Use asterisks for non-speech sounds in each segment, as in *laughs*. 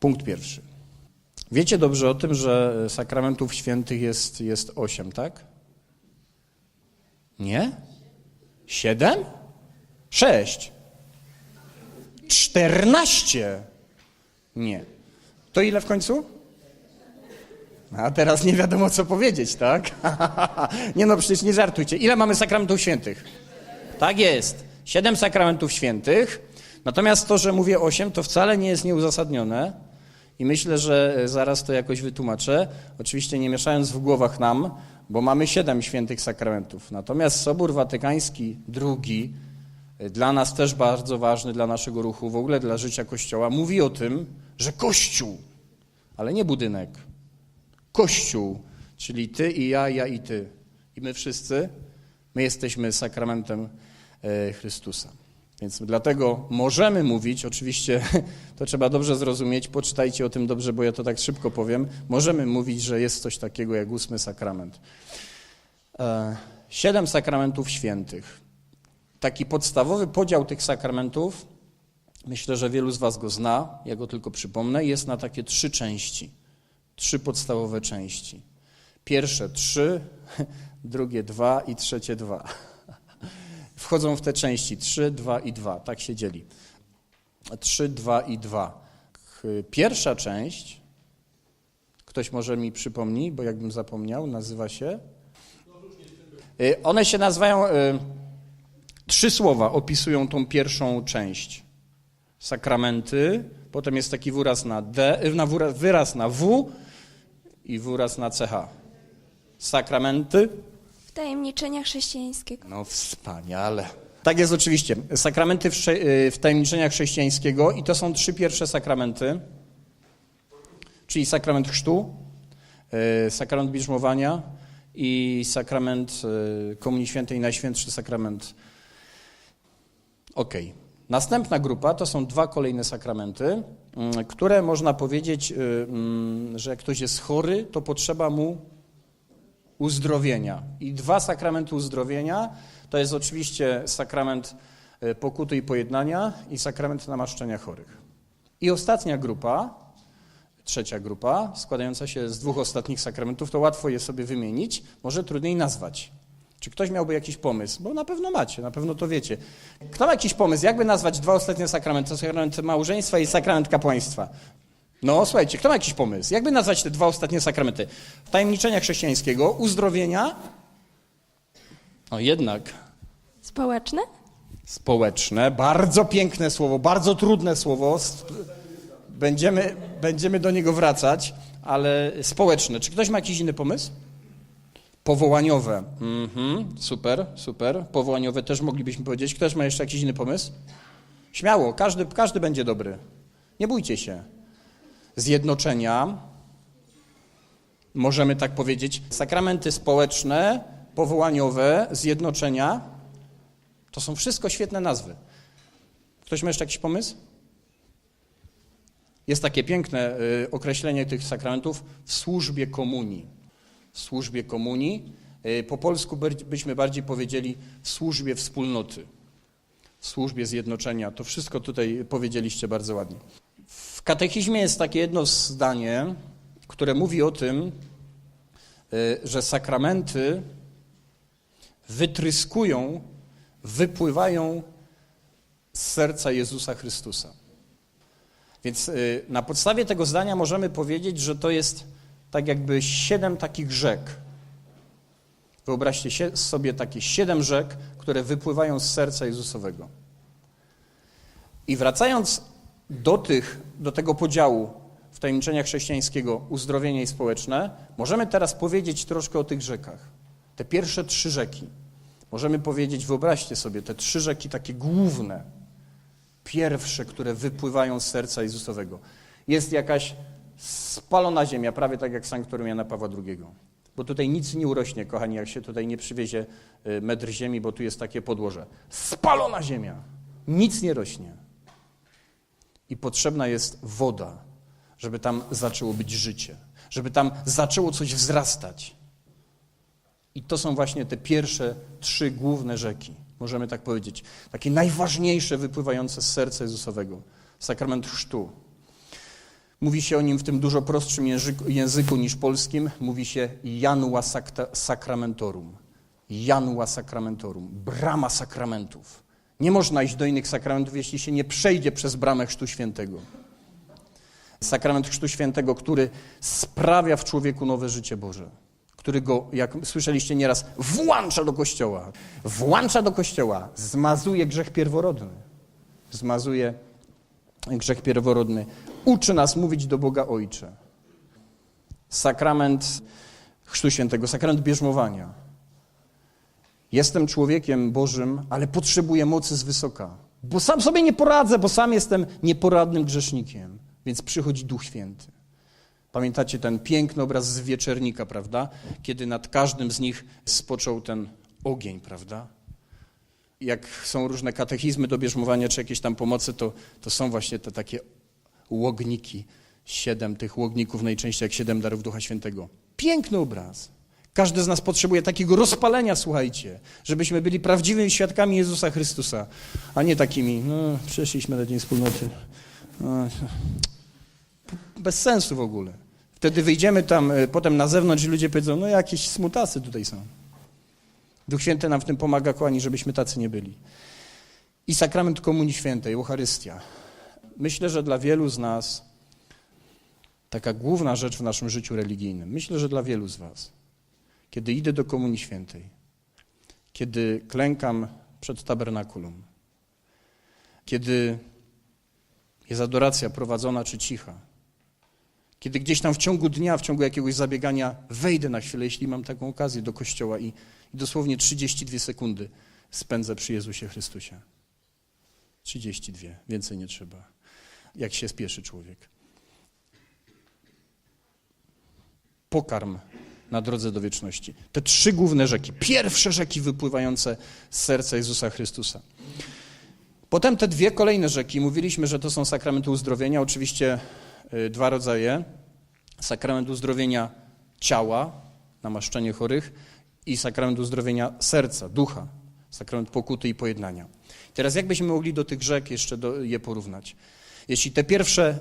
Punkt pierwszy. Wiecie dobrze o tym, że sakramentów świętych jest, jest osiem, tak? Nie? Siedem? Sześć? Czternaście? Nie. To ile w końcu? A teraz nie wiadomo, co powiedzieć, tak? *laughs* nie no, przecież nie żartujcie. Ile mamy sakramentów świętych? Tak jest. Siedem sakramentów świętych. Natomiast to, że mówię osiem, to wcale nie jest nieuzasadnione. I myślę, że zaraz to jakoś wytłumaczę. Oczywiście nie mieszając w głowach nam, bo mamy siedem świętych sakramentów. Natomiast Sobór Watykański II, dla nas też bardzo ważny, dla naszego ruchu, w ogóle dla życia Kościoła, mówi o tym, że Kościół, ale nie budynek, Kościół, czyli ty i ja, ja i ty. I my wszyscy, my jesteśmy sakramentem e, Chrystusa. Więc dlatego możemy mówić, oczywiście *laughs* to trzeba dobrze zrozumieć, poczytajcie o tym dobrze, bo ja to tak szybko powiem. Możemy mówić, że jest coś takiego jak ósmy sakrament. E, Siedem sakramentów świętych. Taki podstawowy podział tych sakramentów, myślę, że wielu z Was go zna, ja go tylko przypomnę, jest na takie trzy części. Trzy podstawowe części. Pierwsze trzy, *laughs* drugie dwa i trzecie dwa. Wchodzą w te części trzy, dwa i dwa. Tak się dzieli. Trzy, dwa i dwa. Pierwsza część, ktoś może mi przypomni, bo jakbym zapomniał, nazywa się. Y, One się nazywają. y, Trzy słowa opisują tą pierwszą część. Sakramenty, potem jest taki wyraz na D, y, na wyra- wyraz na W i wyraz na CH. Sakramenty, Wtajemniczenia chrześcijańskiego. no wspaniale. Tak jest oczywiście. Sakramenty w, sze- y, chrześcijańskiego i to są trzy pierwsze sakramenty, czyli sakrament chrztu, y, sakrament bierzmowania i sakrament y, Komunii Świętej, Najświętszy sakrament. Okej. Następna grupa to są dwa kolejne sakramenty, mm, które można powiedzieć, mm, że jak ktoś jest chory, to potrzeba mu uzdrowienia. I dwa sakramenty uzdrowienia to jest oczywiście sakrament e, pokuty i pojednania i sakrament namaszczenia chorych. I ostatnia grupa, trzecia grupa, składająca się z dwóch ostatnich sakramentów, to łatwo je sobie wymienić, może trudniej nazwać. Czy ktoś miałby jakiś pomysł? Bo na pewno macie, na pewno to wiecie. Kto ma jakiś pomysł, jakby nazwać dwa ostatnie sakramenty, sakrament małżeństwa i sakrament kapłaństwa? No, słuchajcie, kto ma jakiś pomysł? Jakby nazwać te dwa ostatnie sakramenty? Tajemniczenia chrześcijańskiego, uzdrowienia, no jednak Społeczne? społeczne, bardzo piękne słowo, bardzo trudne słowo, będziemy, będziemy do niego wracać, ale społeczne. Czy ktoś ma jakiś inny pomysł? Powołaniowe. Mhm, super, super. Powołaniowe też moglibyśmy powiedzieć. Ktoś ma jeszcze jakiś inny pomysł? Śmiało, każdy, każdy będzie dobry. Nie bójcie się. Zjednoczenia, możemy tak powiedzieć. Sakramenty społeczne, powołaniowe, zjednoczenia. To są wszystko świetne nazwy. Ktoś ma jeszcze jakiś pomysł? Jest takie piękne y, określenie tych sakramentów w służbie komunii. W służbie komunii. Y, po polsku byśmy bardziej powiedzieli w służbie wspólnoty, w służbie zjednoczenia. To wszystko tutaj powiedzieliście bardzo ładnie. Katechizmie jest takie jedno zdanie, które mówi o tym, y, że sakramenty wytryskują, wypływają z serca Jezusa Chrystusa. Więc y, na podstawie tego zdania możemy powiedzieć, że to jest tak jakby siedem takich rzek. Wyobraźcie sobie takie siedem rzek, które wypływają z serca Jezusowego. I wracając do, tych, do tego podziału w tajemniczenia chrześcijańskiego uzdrowienie i społeczne, możemy teraz powiedzieć troszkę o tych rzekach. Te pierwsze trzy rzeki. Możemy powiedzieć, wyobraźcie sobie, te trzy rzeki takie główne, pierwsze, które wypływają z serca Jezusowego. Jest jakaś spalona ziemia, prawie tak jak sanktuarium Jana Pawła II. Bo tutaj nic nie urośnie, kochani, jak się tutaj nie przywiezie y, metr ziemi, bo tu jest takie podłoże. Spalona ziemia. Nic nie rośnie. I potrzebna jest woda, żeby tam zaczęło być życie, żeby tam zaczęło coś wzrastać. I to są właśnie te pierwsze trzy główne rzeki, możemy tak powiedzieć. Takie najważniejsze wypływające z serca Jezusowego. Sakrament chrztu. Mówi się o nim w tym dużo prostszym języku, języku niż polskim. Mówi się Janua Sacramentorum. Janua Sacramentorum. Brama sakramentów. Nie można iść do innych sakramentów, jeśli się nie przejdzie przez bramę Chrztu Świętego. Sakrament Chrztu Świętego, który sprawia w człowieku nowe życie Boże. Który go, jak słyszeliście nieraz, włącza do kościoła. Włącza do kościoła. Zmazuje grzech pierworodny. Zmazuje grzech pierworodny. Uczy nas mówić do Boga Ojcze. Sakrament Chrztu Świętego, sakrament bierzmowania. Jestem człowiekiem Bożym, ale potrzebuję mocy z wysoka. Bo sam sobie nie poradzę, bo sam jestem nieporadnym grzesznikiem. Więc przychodzi Duch Święty. Pamiętacie ten piękny obraz z wieczernika, prawda? Kiedy nad każdym z nich spoczął ten ogień, prawda? Jak są różne katechizmy do bierzmowania, czy jakieś tam pomocy, to, to są właśnie te takie łogniki. Siedem tych łogników, najczęściej jak siedem darów Ducha Świętego. Piękny obraz. Każdy z nas potrzebuje takiego rozpalenia, słuchajcie, żebyśmy byli prawdziwymi świadkami Jezusa Chrystusa, a nie takimi, no, przyszliśmy na Dzień Wspólnoty. No, bez sensu w ogóle. Wtedy wyjdziemy tam y, potem na zewnątrz i ludzie powiedzą, no jakieś smutasy tutaj są. Duch Święty nam w tym pomaga, kochani, żebyśmy tacy nie byli. I sakrament Komunii Świętej, Eucharystia. Myślę, że dla wielu z nas taka główna rzecz w naszym życiu religijnym, myślę, że dla wielu z was, kiedy idę do Komunii Świętej, kiedy klękam przed tabernakulum, kiedy jest adoracja prowadzona czy cicha, kiedy gdzieś tam w ciągu dnia, w ciągu jakiegoś zabiegania wejdę na chwilę, jeśli mam taką okazję do kościoła i, i dosłownie 32 sekundy spędzę przy Jezusie Chrystusie. 32, więcej nie trzeba, jak się spieszy człowiek. Pokarm na drodze do wieczności. Te trzy główne rzeki, pierwsze rzeki wypływające z serca Jezusa Chrystusa. Potem te dwie kolejne rzeki, mówiliśmy, że to są sakramenty uzdrowienia, oczywiście y, dwa rodzaje. Sakrament uzdrowienia ciała, namaszczenie chorych i sakrament uzdrowienia serca, ducha, sakrament pokuty i pojednania. Teraz jak byśmy mogli do tych rzek jeszcze do, je porównać? Jeśli te pierwsze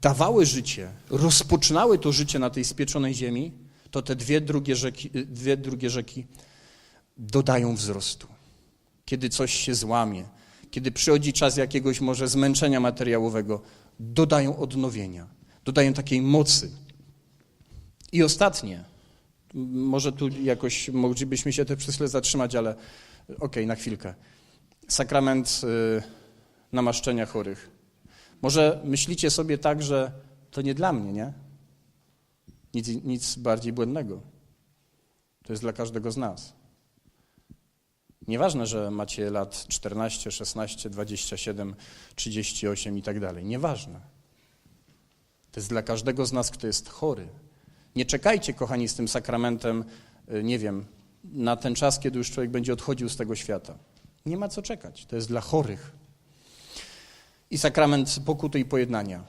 dawały życie, rozpoczynały to życie na tej spieczonej ziemi, to te dwie drugie rzeki, dwie drugie rzeki dodają wzrostu. Kiedy coś się złamie, kiedy przychodzi czas jakiegoś może zmęczenia materiałowego, dodają odnowienia, dodają takiej mocy. I ostatnie, może tu jakoś moglibyśmy się też przez zatrzymać, ale okej, okay, na chwilkę. Sakrament y, namaszczenia chorych. Może myślicie sobie tak, że to nie dla mnie, nie? Nic, nic bardziej błędnego. To jest dla każdego z nas. Nieważne, że macie lat 14, 16, 27, 38 i tak dalej. Nieważne. To jest dla każdego z nas, kto jest chory. Nie czekajcie, kochani, z tym sakramentem, y, nie wiem, na ten czas, kiedy już człowiek będzie odchodził z tego świata. Nie ma co czekać. To jest dla chorych. I sakrament pokuty i pojednania.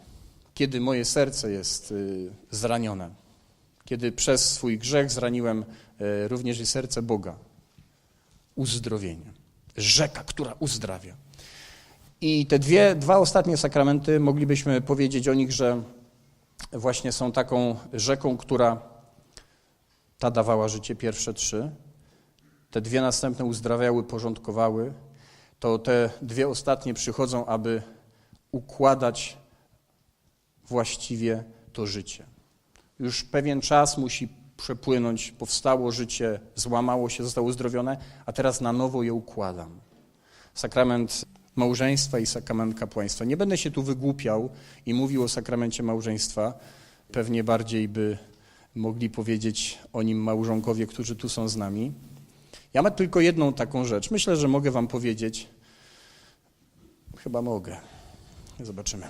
Kiedy moje serce jest y, zranione. Kiedy przez swój grzech zraniłem y, również i serce Boga uzdrowienie. Rzeka, która uzdrawia. I te dwie, dwa ostatnie sakramenty, moglibyśmy powiedzieć o nich, że właśnie są taką rzeką, która ta dawała życie pierwsze trzy, te dwie następne uzdrawiały, porządkowały, to te dwie ostatnie przychodzą, aby układać właściwie to życie. Już pewien czas musi przepłynąć, powstało życie, złamało się, zostało uzdrowione, a teraz na nowo je układam. Sakrament małżeństwa i sakrament kapłaństwa. Nie będę się tu wygłupiał i mówił o sakramencie małżeństwa. Pewnie bardziej by mogli powiedzieć o nim małżonkowie, którzy tu są z nami. Ja mam tylko jedną taką rzecz. Myślę, że mogę wam powiedzieć. Chyba mogę. Zobaczymy.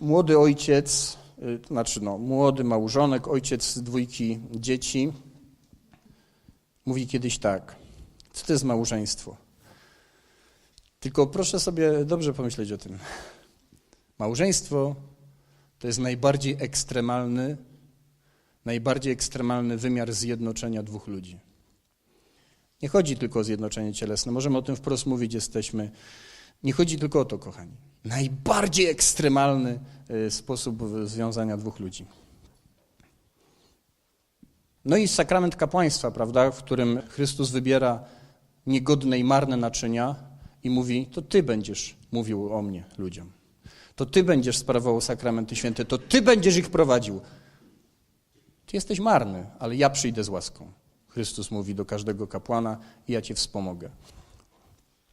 Młody ojciec y, znaczy no, młody małżonek, ojciec dwójki dzieci, mówi kiedyś tak, co to jest małżeństwo? Tylko proszę sobie dobrze pomyśleć o tym. Małżeństwo to jest najbardziej ekstremalny, najbardziej ekstremalny wymiar zjednoczenia dwóch ludzi. Nie chodzi tylko o zjednoczenie cielesne, możemy o tym wprost mówić, jesteśmy. Nie chodzi tylko o to, kochani. Najbardziej ekstremalny y, sposób związania dwóch ludzi. No i sakrament kapłaństwa, prawda, w którym Chrystus wybiera niegodne i marne naczynia i mówi: To ty będziesz mówił o mnie ludziom. To ty będziesz sprawował sakramenty święte, to ty będziesz ich prowadził. Ty jesteś marny, ale ja przyjdę z łaską. Chrystus mówi do każdego kapłana i ja cię wspomogę.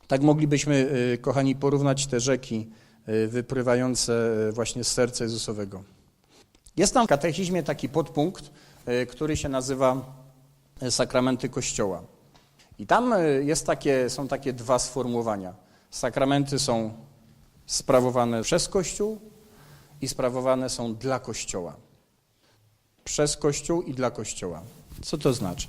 Tak moglibyśmy, y, kochani, porównać te rzeki y, wypływające y, właśnie z serca Jezusowego. Jest tam w katechizmie taki podpunkt, y, który się nazywa sakramenty Kościoła. I tam jest takie, są takie dwa sformułowania. Sakramenty są sprawowane przez Kościół i sprawowane są dla Kościoła. Przez Kościół i dla Kościoła. Co to znaczy?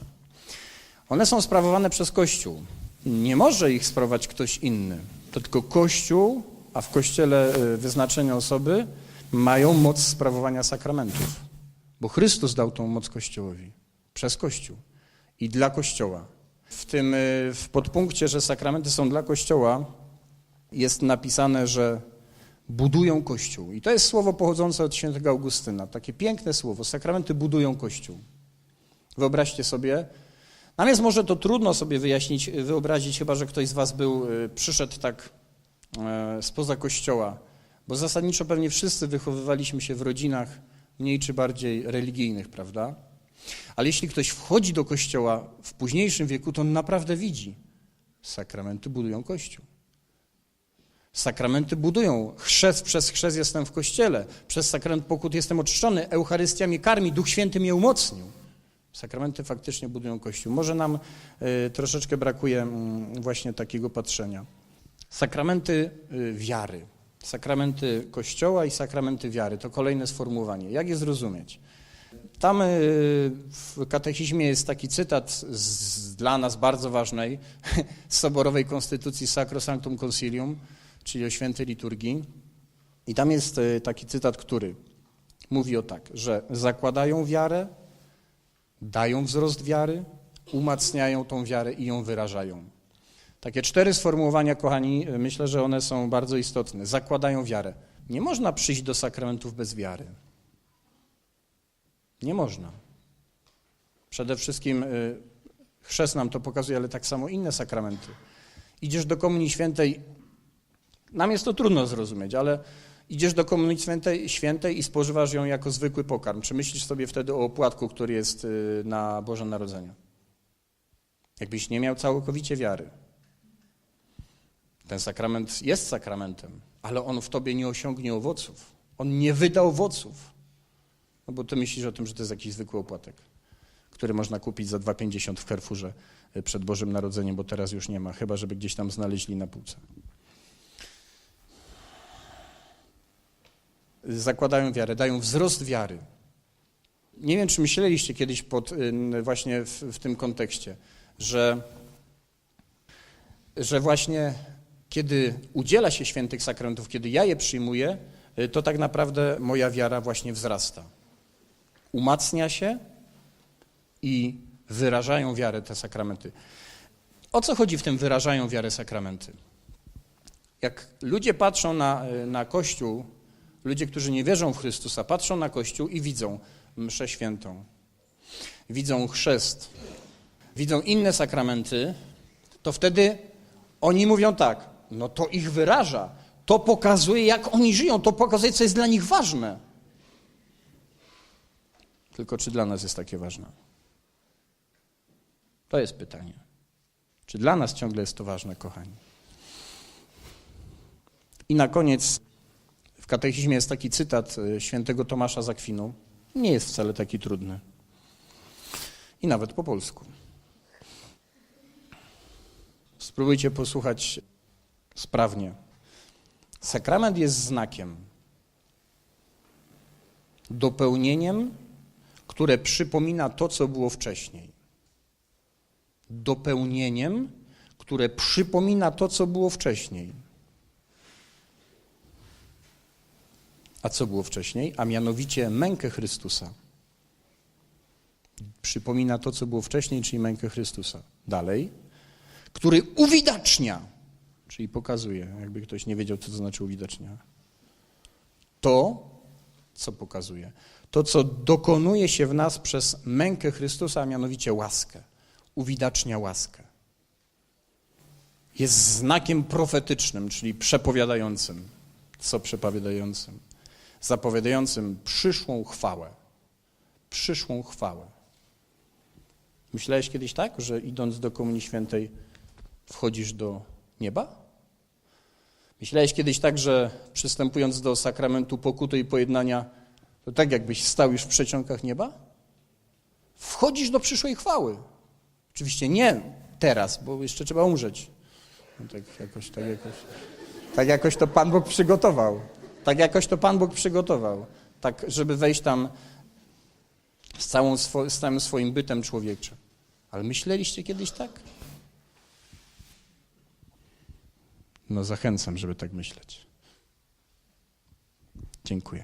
One są sprawowane przez Kościół. Nie może ich sprawować ktoś inny. To tylko Kościół, a w Kościele y, wyznaczone osoby mają moc sprawowania sakramentów. Bo Chrystus dał tą moc Kościołowi. Przez Kościół i dla Kościoła. W tym y, w podpunkcie, że sakramenty są dla Kościoła, jest napisane, że budują Kościół. I to jest słowo pochodzące od świętego Augustyna. Takie piękne słowo. Sakramenty budują Kościół. Wyobraźcie sobie. Nam jest może to trudno sobie wyjaśnić, wyobrazić, chyba że ktoś z was był, y, przyszedł tak spoza Kościoła. Bo zasadniczo pewnie wszyscy wychowywaliśmy się w rodzinach mniej czy bardziej religijnych, prawda? Ale jeśli ktoś wchodzi do Kościoła w późniejszym wieku, to on naprawdę widzi. Sakramenty budują Kościół. Sakramenty budują. Chrzest, przez chrzest jestem w kościele. Przez sakrament pokut jestem oczyszczony. Eucharystia mnie karmi. Duch Święty mnie umocnił. Sakramenty faktycznie budują Kościół. Może nam y, troszeczkę brakuje mm, właśnie takiego patrzenia. Sakramenty y, wiary. Sakramenty Kościoła i sakramenty wiary. To kolejne sformułowanie. Jak je zrozumieć? Tam y, w katechizmie jest taki cytat z, dla nas bardzo ważnej *laughs* z soborowej konstytucji Sacrosanctum Concilium, czyli o świętej liturgii. I tam jest y, taki cytat, który mówi o tak, że zakładają wiarę, dają wzrost wiary, umacniają tą wiarę i ją wyrażają. Takie cztery sformułowania, kochani, y, myślę, że one są bardzo istotne. Zakładają wiarę. Nie można przyjść do sakramentów bez wiary. Nie można. Przede wszystkim y, chrzest nam to pokazuje, ale tak samo inne sakramenty. Idziesz do Komunii Świętej, nam jest to trudno zrozumieć, ale idziesz do Komunii Świętej, Świętej i spożywasz ją jako zwykły pokarm. Czy myślisz sobie wtedy o opłatku, który jest y, na Boże Narodzenie? Jakbyś nie miał całkowicie wiary. Ten sakrament jest sakramentem, ale on w tobie nie osiągnie owoców. On nie wyda owoców. No bo ty myślisz o tym, że to jest jakiś zwykły opłatek, który można kupić za 2,50 w Carrefourze y, przed Bożym Narodzeniem, bo teraz już nie ma, chyba żeby gdzieś tam znaleźli na półce. Zakładają wiarę, dają wzrost wiary. Nie wiem, czy myśleliście kiedyś pod, y, właśnie w, w tym kontekście, że, że właśnie kiedy udziela się świętych sakramentów, kiedy ja je przyjmuję, y, to tak naprawdę moja wiara właśnie wzrasta umacnia się i wyrażają wiarę te sakramenty. O co chodzi w tym wyrażają wiarę sakramenty? Jak ludzie patrzą na, na Kościół, ludzie, którzy nie wierzą w Chrystusa, patrzą na Kościół i widzą mszę świętą, widzą chrzest, widzą inne sakramenty, to wtedy oni mówią tak, no to ich wyraża, to pokazuje, jak oni żyją, to pokazuje, co jest dla nich ważne. Tylko czy dla nas jest takie ważne? To jest pytanie. Czy dla nas ciągle jest to ważne, kochani? I na koniec w katechizmie jest taki cytat y, świętego Tomasza z Akwinu. Nie jest wcale taki trudny. I nawet po polsku. Spróbujcie posłuchać sprawnie. Sakrament jest znakiem, dopełnieniem które przypomina to, co było wcześniej. Dopełnieniem, które przypomina to, co było wcześniej. A co było wcześniej? A mianowicie mękę Chrystusa. Przypomina to, co było wcześniej, czyli mękę Chrystusa. Dalej, który uwidacznia czyli pokazuje, jakby ktoś nie wiedział, co to znaczy uwidacznia. To, co pokazuje, to, co dokonuje się w nas przez mękę Chrystusa, a mianowicie łaskę, uwidacznia łaskę. Jest znakiem profetycznym, czyli przepowiadającym. Co przepowiadającym? Zapowiadającym przyszłą chwałę. Przyszłą chwałę. Myślałeś kiedyś tak, że idąc do Komunii Świętej wchodzisz do nieba? Myślałeś kiedyś tak, że przystępując do sakramentu pokuty i pojednania, to tak jakbyś stał już w przeciągach nieba? Wchodzisz do przyszłej chwały. Oczywiście nie teraz, bo jeszcze trzeba umrzeć. No tak jakoś, tak jakoś. Tak jakoś to Pan Bóg przygotował. Tak jakoś to Pan Bóg przygotował. Tak, żeby wejść tam z, całą swo, z całym swoim bytem człowieczym. Ale myśleliście kiedyś tak? No zachęcam, żeby tak myśleć. Dziękuję.